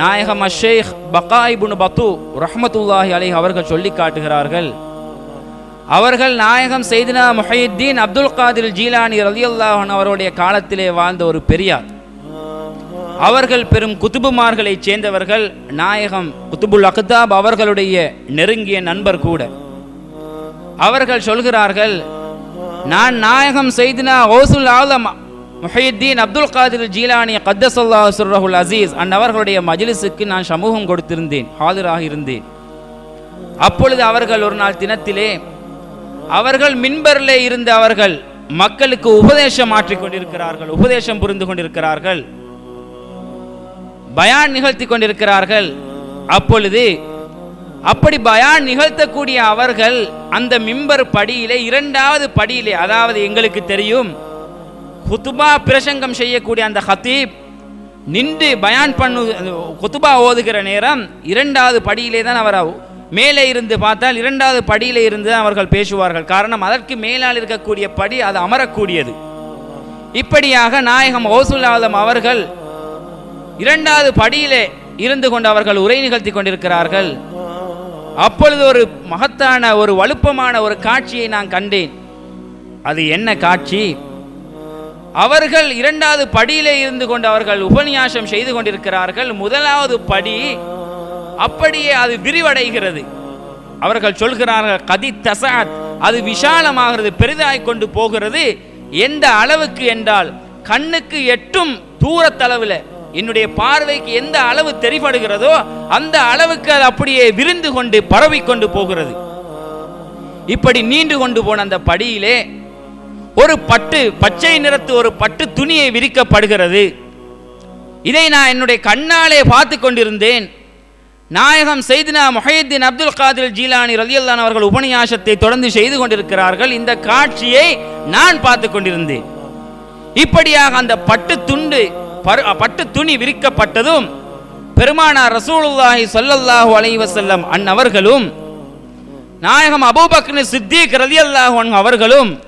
நாயகம் அஷேக் பகாயிபுன் பத்து ரஹமத்துல்லாஹி அலைஹி அவர்கள் சொல்லி காட்டுகிறார்கள். அவர்கள் நாயகம் செய்தினா முஹையுத்தீன் அப்துல் காதிர் ஜீலானி ரலியல்லாஹன் அவருடைய காலத்திலே வாழ்ந்த ஒரு பெரியார். அவர்கள் பெரும் குத்துபுமார்களை சேர்ந்தவர்கள் நாயகம் குத்துபுல் அக்தாப் அவர்களுடைய நெருங்கிய நண்பர் கூட. அவர்கள் சொல்கிறார்கள் நான் நாயகம் செய்தினா ஓசுல் ஆலம் முஹையுத்தீன் அப்துல் காதிர் ஜீலானி கத்தசல்லா சுர்ரஹுல் அசீஸ் அன்னவர்களுடைய மஜிலிசுக்கு நான் சமூகம் கொடுத்திருந்தேன் ஆஜராக இருந்தேன். அப்பொழுது அவர்கள் ஒரு நாள் தினத்திலே அவர்கள் மின்பரிலே இருந்த அவர்கள் மக்களுக்கு உபதேசம் மாற்றிக்கொண்டிருக்கிறார்கள் உபதேசம் புரிந்து கொண்டிருக்கிறார்கள். பயான் நிகழ்த்தி கொண்டிருக்கிறார்கள். அப்பொழுது அப்படி பயான் நிகழ்த்தக்கூடிய அவர்கள் அந்த மிம்பர் படியிலே இரண்டாவது படியிலே அதாவது எங்களுக்கு தெரியும் குத்துபா பிரசங்கம் செய்யக்கூடிய அந்த ஹத்தீப் நின்று பயான் பண்ணு குத்துபா ஓதுகிற நேரம் இரண்டாவது படியிலே தான் அவர் மேலே இருந்து பார்த்தால் இரண்டாவது படியிலே இருந்து தான் அவர்கள் பேசுவார்கள். காரணம் அதற்கு மேலால் இருக்கக்கூடிய படி அது அமரக்கூடியது. இப்படியாக நாயகம் ஓசுல்லாதம் அவர்கள் இரண்டாவது படியிலே இருந்து கொண்டு அவர்கள் உரை நிகழ்த்தி கொண்டிருக்கிறார்கள். அப்பொழுது ஒரு மகத்தான ஒரு வலுப்பமான ஒரு காட்சியை நான் கண்டேன். அது என்ன காட்சி? அவர்கள் இரண்டாவது படியிலே இருந்து கொண்டு அவர்கள் உபன்யாசம் செய்து கொண்டிருக்கிறார்கள். முதலாவது படி அப்படியே அது விரிவடைகிறது. அவர்கள் சொல்கிறார்கள் கதி தசாத். அது விஷாலமாகிறது பெரிதாய் கொண்டு போகிறது. எந்த அளவுக்கு என்றால் கண்ணுக்கு எட்டும் தூரத்தளவில் என்னுடைய பார்வைக்கு எந்த அளவு தெரிபடுகிறதோ அந்த அளவுக்கு அது அப்படியே விரிந்து கொண்டு பரவி கொண்டு போகிறது. இப்படி நீண்டு கொண்டு போன அந்த படியிலே ஒரு பட்டு பச்சை நிறத்து ஒரு பட்டு துணியை விரிக்கப்படுகிறது. இதை நான் என்னுடைய கண்ணாலே பார்த்து கொண்டிருந்தேன். நாயகம் செய்தினா முஹையத்தீன் அப்துல் காதிர் ஜீலானி ரலியல்லான் அவர்கள் உபநியாசத்தை தொடர்ந்து செய்து கொண்டிருக்கிறார்கள். இந்த காட்சியை நான் பார்த்து கொண்டிருந்தேன். இப்படியாக அந்த பட்டு துண்டு பரு- பட்டு துணி விரிக்கப்பட்டதும் பெருமானார் ரசூலுல்லாஹி சொல்லல்லாஹு அலைவசல்லம் அன்னவர்களும் நாயகம் அபூபக்னு சித்திக் ரலியல்லாஹு அவர்களும்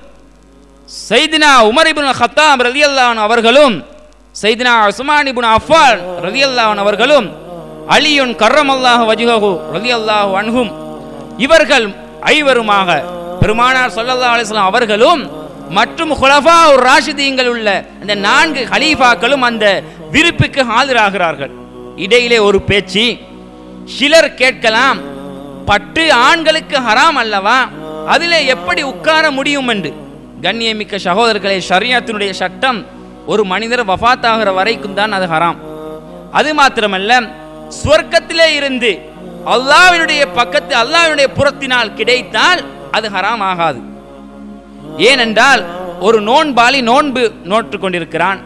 சைதினா உமரிபுன் ஹத்தாம் ரலியல்லாஹு அவர்களும் சைதினா உஸ்மான் இப்னு அஃபான் ரலியல்லாஹு அவர்களும் அலியுன் கர்ரமல்லாஹு வஜ்ஹஹு ரலியல்லாஹு அன்ஹும் இவர்கள் ஐவருமாக பெருமானார் சொல்லல்லா அலிஸ்லாம் அவர்களும் மற்றும் ஹுலஃபா ராஷிதீங்கள் உள்ள அந்த நான்கு ஹலீஃபாக்களும் அந்த விருப்புக்கு ஆஜராகிறார்கள். இடையிலே ஒரு பேச்சு சிலர் கேட்கலாம் பட்டு ஆண்களுக்கு ஹராம் அல்லவா? அதிலே எப்படி உட்கார முடியும் என்று. கண்ணியமிக்க சகோதரர்களே ஷரியாத்தினுடைய சட்டம் ஒரு மனிதர் வஃபாத்தாகிற வரைக்கும் தான் அது ஹராம். அது மாத்திரமல்ல சொர்க்கத்திலே இருந்து அல்லாவினுடைய பக்கத்து அல்லாவினுடைய புறத்தினால் கிடைத்தால் அது ஹராம் ஆகாது. ஏனென்றால் ஒரு நோன்பாளி நோன்பு நோற்று கொண்டிருக்கிறான்.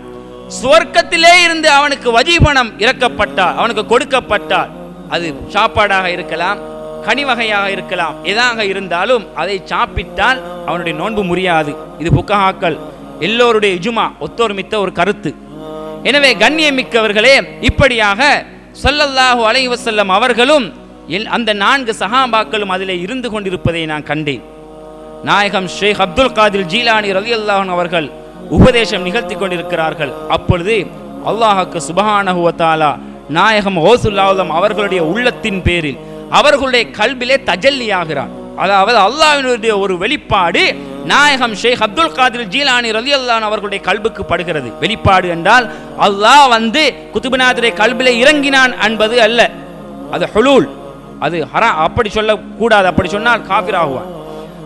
சுவர்க்கத்திலே இருந்து அவனுக்கு வஜீபனம் இறக்கப்பட்டால் அவனுக்கு கொடுக்கப்பட்டால் அது சாப்பாடாக இருக்கலாம் கனி வகையாக இருக்கலாம். எதாக இருந்தாலும் அதை சாப்பிட்டால் அவனுடைய நோன்பு முறியாது. இது புக்கஹாக்கள். எல்லோருடைய இஜுமா ஒத்தோர்மித்த ஒரு கருத்து. எனவே கண்ணியமிக்கவர்களே இப்படியாக சொல்லல்லாஹு அலைஹி வஸல்லம் அவர்களும் அந்த நான்கு சஹாபாக்களும் அதிலே இருந்து கொண்டிருப்பதை நான் கண்டேன். நாயகம் ஷேக் அப்துல் காதில் ஜீலானி ரலியல்லாஹு அவர்கள் உபதேசம் நிகழ்த்தி கொண்டிருக்கிறார்கள். அப்பொழுது அல்லாஹுக்கு சுபஹானஹுவத்தாலா நாயகம் ஓசுல்லாவுதம் அவர்களுடைய உள்ளத்தின் பேரில் அவர்களுடைய கல்விலே தஜல்லி தஜல்லியாகிறான் அதாவது அல்லாவினுடைய ஒரு வெளிப்பாடு நாயகம் ஷேக் அப்துல் காதிர் ஜீலானி ரலியல்லாஹு அவர்களுடைய கல்புக்கு படுகிறது. வெளிப்பாடு என்றால் அல்லாஹ் வந்து குத்துபுநாதரை கல்பிலே இறங்கினான் என்பது அல்ல. அது ஹுலூல். அது ஹரா அப்படி சொல்லக்கூடாது. அப்படி சொன்னால் காஃபிர் ஆகுவான்.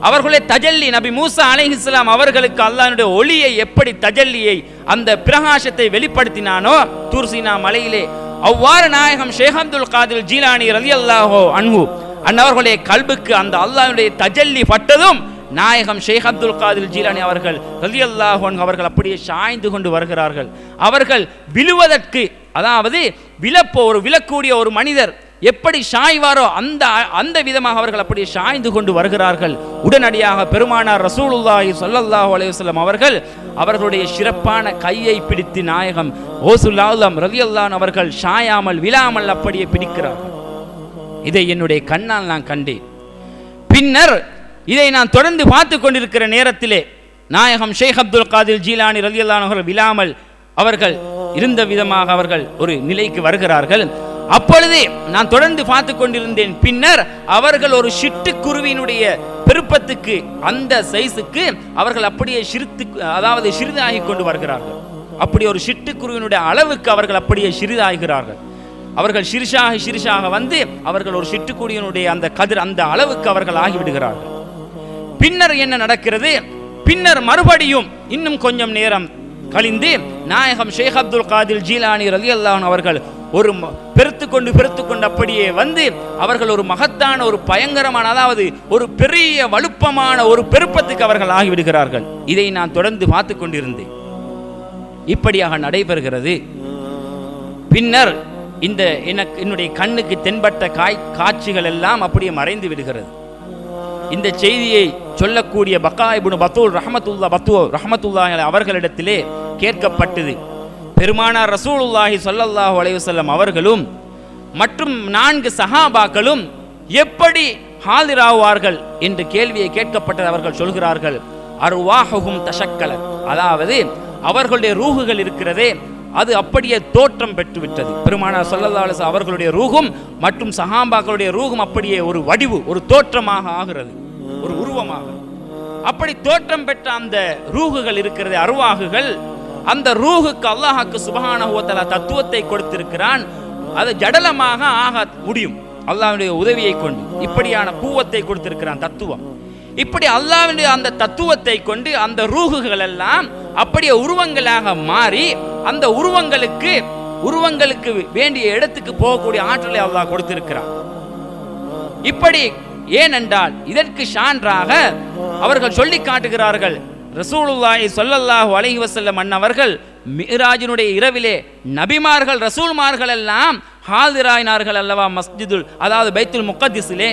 அவர்களுடைய தஜல்லி நபி மூசா அலை இஸ்லாம் அவர்களுக்கு அல்லாஹனுடைய ஒளியை எப்படி தஜல்லியை அந்த பிரகாசத்தை வெளிப்படுத்தினானோ தூர்சினா மலையிலே அவ்வாறு நாயகம் ஷேக் அப்துல் காதில் ஜீலானி ரலியல்லாஹு அன்ஹு அன்னவர்களுடைய கல்புக்கு அந்த அல்லாஹ்வுடைய தஜல்லி பட்டதும் நாயகம் ஷேக் அப்துல் காதில் ஜீலானி அவர்கள் ரலி அல்லாஹோ அவர்கள் அப்படியே சாய்ந்து கொண்டு வருகிறார்கள். அவர்கள் விழுவதற்கு அதாவது விழப்போ ஒரு விழக்கூடிய ஒரு மனிதர் எப்படி சாய்வாரோ அந்த அந்த விதமாக அவர்கள் அப்படியே சாய்ந்து கொண்டு வருகிறார்கள். உடனடியாக பெருமானார் ரசூலுல்லாஹி சொல்லல்லாஹு அலையுஸ்லம் அவர்கள் அவர்களுடைய சிறப்பான கையை பிடித்து நாயகம் ஓசுல்லாஹம் ரலியல்லான் அவர்கள் சாயாமல் விழாமல் அப்படியே பிடிக்கிறார்கள் இதை என்னுடைய கண்ணால் நான் கண்டேன். பின்னர் இதை நான் தொடர்ந்து பார்த்து கொண்டிருக்கிற நேரத்திலே நாயகம் ஷேக் அப்துல் காதில் ஜீலானி ரலியல்லான் அவர்கள் விழாமல் அவர்கள் இருந்த விதமாக அவர்கள் ஒரு நிலைக்கு வருகிறார்கள். அப்பொழுது நான் தொடர்ந்து பார்த்து கொண்டிருந்தேன். பின்னர் அவர்கள் ஒரு சிட்டுக்குருவியினுடைய பெருப்பத்துக்கு அந்த சைஸுக்கு அவர்கள் அப்படியே சிறுத்து அதாவது சிறிதாகி கொண்டு வருகிறார்கள். அப்படி ஒரு சிட்டுக்குருவினுடைய அளவுக்கு அவர்கள் அப்படியே சிறிதாகிறார்கள். அவர்கள் சிறுசாக சிறுசாக வந்து அவர்கள் ஒரு சிட்டுக்குருவியினுடைய அந்த கதிர் அந்த அளவுக்கு அவர்கள் ஆகிவிடுகிறார்கள். பின்னர் என்ன நடக்கிறது? பின்னர் மறுபடியும் இன்னும் கொஞ்சம் நேரம் கழிந்து நாயகம் ஷேக் அப்துல் காதில் ஜீலானி ரலி அல்லான் அவர்கள் ஒரு ம- பெருத்து கொண்டு பெருத்து கொண்டு அப்படியே வந்து அவர்கள் ஒரு மகத்தான ஒரு பயங்கரமான அதாவது ஒரு பெரிய வலுப்பமான ஒரு பெருப்பத்துக்கு அவர்கள் ஆகிவிடுகிறார்கள். இதை நான் தொடர்ந்து பார்த்து கொண்டிருந்தேன். இப்படியாக நடைபெறுகிறது. பின்னர் இந்த எனக்கு என்னுடைய கண்ணுக்கு தென்பட்ட காய் காட்சிகள் எல்லாம் அப்படியே மறைந்து விடுகிறது. இந்த செய்தியை சொல்லக்கூடிய பக்காயிபுன் பத்தூல் ரஹமத்துல்லா பத்து ரஹமத்துல்லா அவர்களிடத்திலே கேட்கப்பட்டது. பெருமானார் ரசூலுல்லாஹி சொல்லல்லாஹு அலைவசல்லம் அவர்களும் மற்றும் நான்கு சஹாபாக்களும் எப்படி ஹாலிராவார்கள் என்று கேள்வியை கேட்கப்பட்டது அவர்கள் சொல்கிறார்கள். அருவாஹுகும் தசக்கல அதாவது அவர்களுடைய ரூகுகள் இருக்கிறதே அது அப்படியே தோற்றம் பெற்று விட்டது பெருமானார் ஸல்லல்லாஹு அவர்களுடைய ரூகும் மற்றும் சஹாபாக்களுடைய ரூகும் அப்படியே ஒரு வடிவு ஒரு தோற்றமாக ஆகிறது ஒரு உருவமாக. அப்படி தோற்றம் பெற்ற அந்த ரூகுகள் இருக்கிறது அருவாகுகள் அந்த ரூகுக்கு அல்லாஹாக்கு சுபஹானஹு தத்துவத்தை கொடுத்திருக்கிறான். அது ஜடலமாக ஆக முடியும். அல்லாஹ்வுடைய உதவியை கொண்டு இப்படியான பூவத்தை கொடுத்திருக்கிறான் தத்துவம். இப்படி அல்லாஹ்வுடைய அந்த தத்துவத்தை கொண்டு அந்த ரூகுகள் எல்லாம் அப்படியே உருவங்களாக மாறி அந்த உருவங்களுக்கு உருவங்களுக்கு வேண்டிய இடத்துக்கு போகக்கூடிய ஆற்றலை அல்லாஹ் கொடுத்திருக்கிறான். இப்படி ஏனென்றால் இதற்கு சான்றாக அவர்கள் சொல்லி காட்டுகிறார்கள் ரசூலுல்லாஹி சொல்லல்லாஹு அலஹி வஸல்லம் அன்னவர்கள் மிராஜினுடைய இரவிலே நபிமார்கள் ரசூல்மார்கள் எல்லாம் ஹாதிராயினார்கள் அல்லவா மஸ்ஜிதுல் அதாவது பைத்துல் முக்கத்திஸிலே.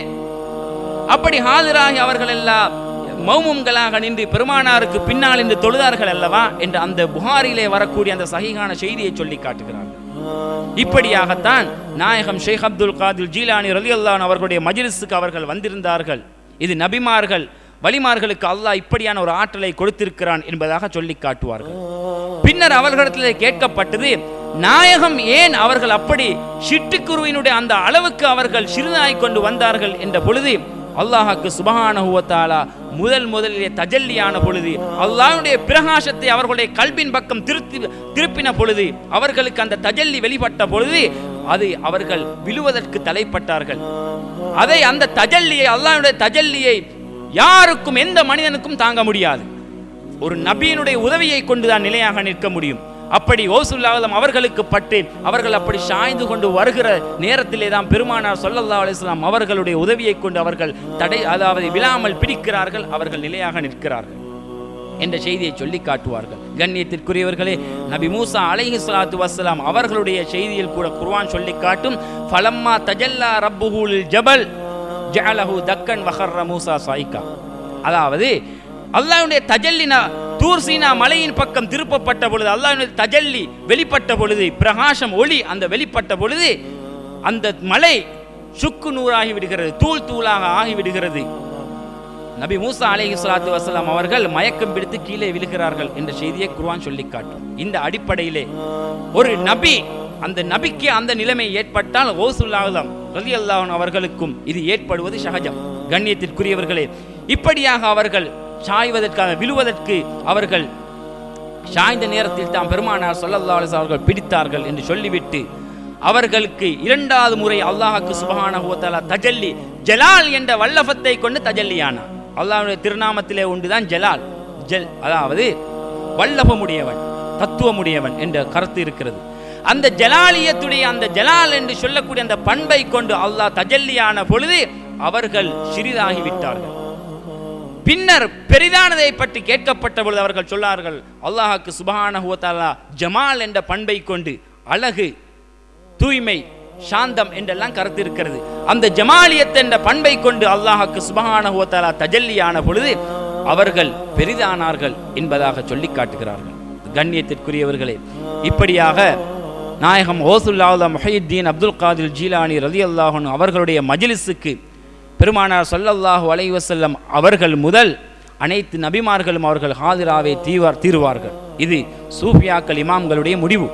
அப்படி ஹாதிராகி அவர்கள் எல்லாம் மௌமும்களாக நின்று பெருமானாருக்கு பின்னால் நின்று தொழுதார்கள் அல்லவா என்று அந்த புகாரிலே வரக்கூடிய அந்த சகிகான செய்தியை சொல்லி காட்டுகிறார்கள். இப்படியாகத்தான் நாயகம் ஷேக் அப்துல் காதில் ஜீலானி ரலியல்லான் அவர்களுடைய மஜிலிஸுக்கு அவர்கள் வந்திருந்தார்கள். இது நபிமார்கள் வலிமார்களுக்கு அல்லாஹ் இப்படியான ஒரு ஆற்றலை கொடுத்திருக்கிறான் என்பதாக சொல்லி காட்டுவார்கள். பின்னர் அவர்களிடத்தில் கேட்கப்பட்டது நாயகம் ஏன் அவர்கள் அப்படி சிட்டுக்குருவினுடைய அந்த அளவுக்கு அவர்கள் சிறுதாய் கொண்டு வந்தார்கள்? என்ற பொழுது அல்லாஹாக்கு சுபஹானஹு முதல் முதலிலே தஜல்லியான பொழுது அல்லாஹ்வுடைய பிரகாசத்தை அவர்களுடைய கல்வின் பக்கம் திருத்தி திருப்பின பொழுது அவர்களுக்கு அந்த தஜல்லி வெளிப்பட்ட பொழுது அது அவர்கள் விழுவதற்கு தலைப்பட்டார்கள். அதை அந்த தஜல்லியை அல்லாஹ்வுடைய தஜல்லியை யாருக்கும் எந்த மனிதனுக்கும் தாங்க முடியாது. ஒரு நபியினுடைய உதவியை கொண்டுதான் நிலையாக நிற்க முடியும். அப்படி ஓசுல்லாவலம் அவர்களுக்கு பட்டு அவர்கள் அப்படி சாய்ந்து கொண்டு வருகிற நேரத்திலே தான் பெருமானார் சொல்லல்லா அலிஸ்லாம் அவர்களுடைய உதவியை கொண்டு அவர்கள் தடை அதாவது விழாமல் பிடிக்கிறார்கள் அவர்கள் நிலையாக நிற்கிறார்கள். என்ற செய்தியை சொல்லி காட்டுவார்கள். கண்ணியத்திற்குரியவர்களே நபி மூசா அலைஹி சலாத்து வசலாம் அவர்களுடைய செய்தியில் கூட குர்வான் சொல்லி காட்டும் ஃபலம்மா தஜல்லா ரப்புஹூலில் ஜபல் ஜஹலஹு தக்கன் வஹர்ர மூசா சாய்கா. அதாவது அல்லாஹ்வுடைய தஜல்லினா தூர் சீனா மலையின் பக்கம் திருப்பப்பட்ட பொழுது அல்லாஹ்வுடைய தஜல்லி வெளிப்பட்ட பொழுது பிரகாசம் ஒளி அந்த வெளிப்பட்ட பொழுது அந்த மலை சுக்கு நூறாகி விடுகிறது தூள் தூளாக ஆகிவிடுகிறது நபி மூசா அலேஹி சலாத்து வசலாம் அவர்கள் மயக்கம் பிடித்து கீழே விழுகிறார்கள் என்ற செய்தியை குர்வான் சொல்லி காட்டும். இந்த அடிப்படையிலே ஒரு நபி அந்த நபிக்கு அந்த நிலைமை ஏற்பட்டால் ஓசுல்லாஹம் ரலியல்லாஹு அவர்களுக்கும் இது ஏற்படுவது சகஜம் கண்ணியத்திற்குரியவர்களே இப்படியாக அவர்கள் சாய்வதற்காக விழுவதற்கு அவர்கள் சாய்ந்த நேரத்தில் தாம் பெருமானார் ஸல்லல்லாஹு அவர்கள் பிடித்தார்கள் என்று சொல்லிவிட்டு அவர்களுக்கு இரண்டாவது முறை அல்லாஹாக்கு சுபஹானஹு தஜல்லி ஜலால் என்ற வல்லபத்தை கொண்டு தஜல்லியானார் அல்லாஹுடைய திருநாமத்திலே உண்டுதான் ஜலால். ஜல் அதாவது வல்லபமுடையவன் தத்துவமுடையவன் என்ற கருத்து இருக்கிறது. அந்த ஜலாலியத்துடைய அந்த ஜலால் என்று சொல்லக்கூடிய அந்த பண்பை கொண்டு அல்லாஹ் தஜல்லியான பொழுது அவர்கள் சிறிதாகிவிட்டார்கள் பின்னர் பெரிதானதை பற்றி கேட்கப்பட்ட பொழுது அவர்கள் சொன்னார்கள் அல்லாஹாக்கு சுபஹான ஹுவத்தாலா ஜமால் என்ற பண்பை கொண்டு அழகு தூய்மை சாந்தம் என்றெல்லாம் கருத்து இருக்கிறது அந்த ஜமாலியத் என்ற பண்பை கொண்டு அல்லாஹாக்கு சுபஹான ஹுவத்தாலா தஜல்லியான பொழுது அவர்கள் பெரிதானார்கள் என்பதாக சொல்லி காட்டுகிறார்கள். கண்ணியத்திற்குரியவர்களே இப்படியாக நாயகம் ஓசுல்லாவுல்லா முஹையுத்தீன் அப்துல் காதில் ஜீலானி ரலி அல்லாஹன் அவர்களுடைய மஜிலிஸுக்கு பெருமானார் சொல்லல்லாஹு அலைவசல்லம் அவர்கள் முதல் அனைத்து நபிமார்களும் அவர்கள் ஹாதிராவை தீவார் தீருவார்கள். இது சூஃபியாக்கள் இமாம்களுடைய முடிவு.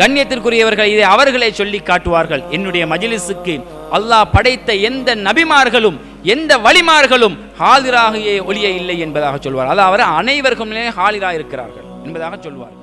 கண்ணியத்திற்குரியவர்கள் இதை அவர்களே சொல்லி காட்டுவார்கள். என்னுடைய மஜிலிஸுக்கு அல்லாஹ் படைத்த எந்த நபிமார்களும் எந்த வழிமார்களும் ஹாலிராகியே ஒளிய இல்லை என்பதாக சொல்வார். அதாவது அனைவர்களுமே ஹாலிரா இருக்கிறார்கள் என்பதாக சொல்வார்.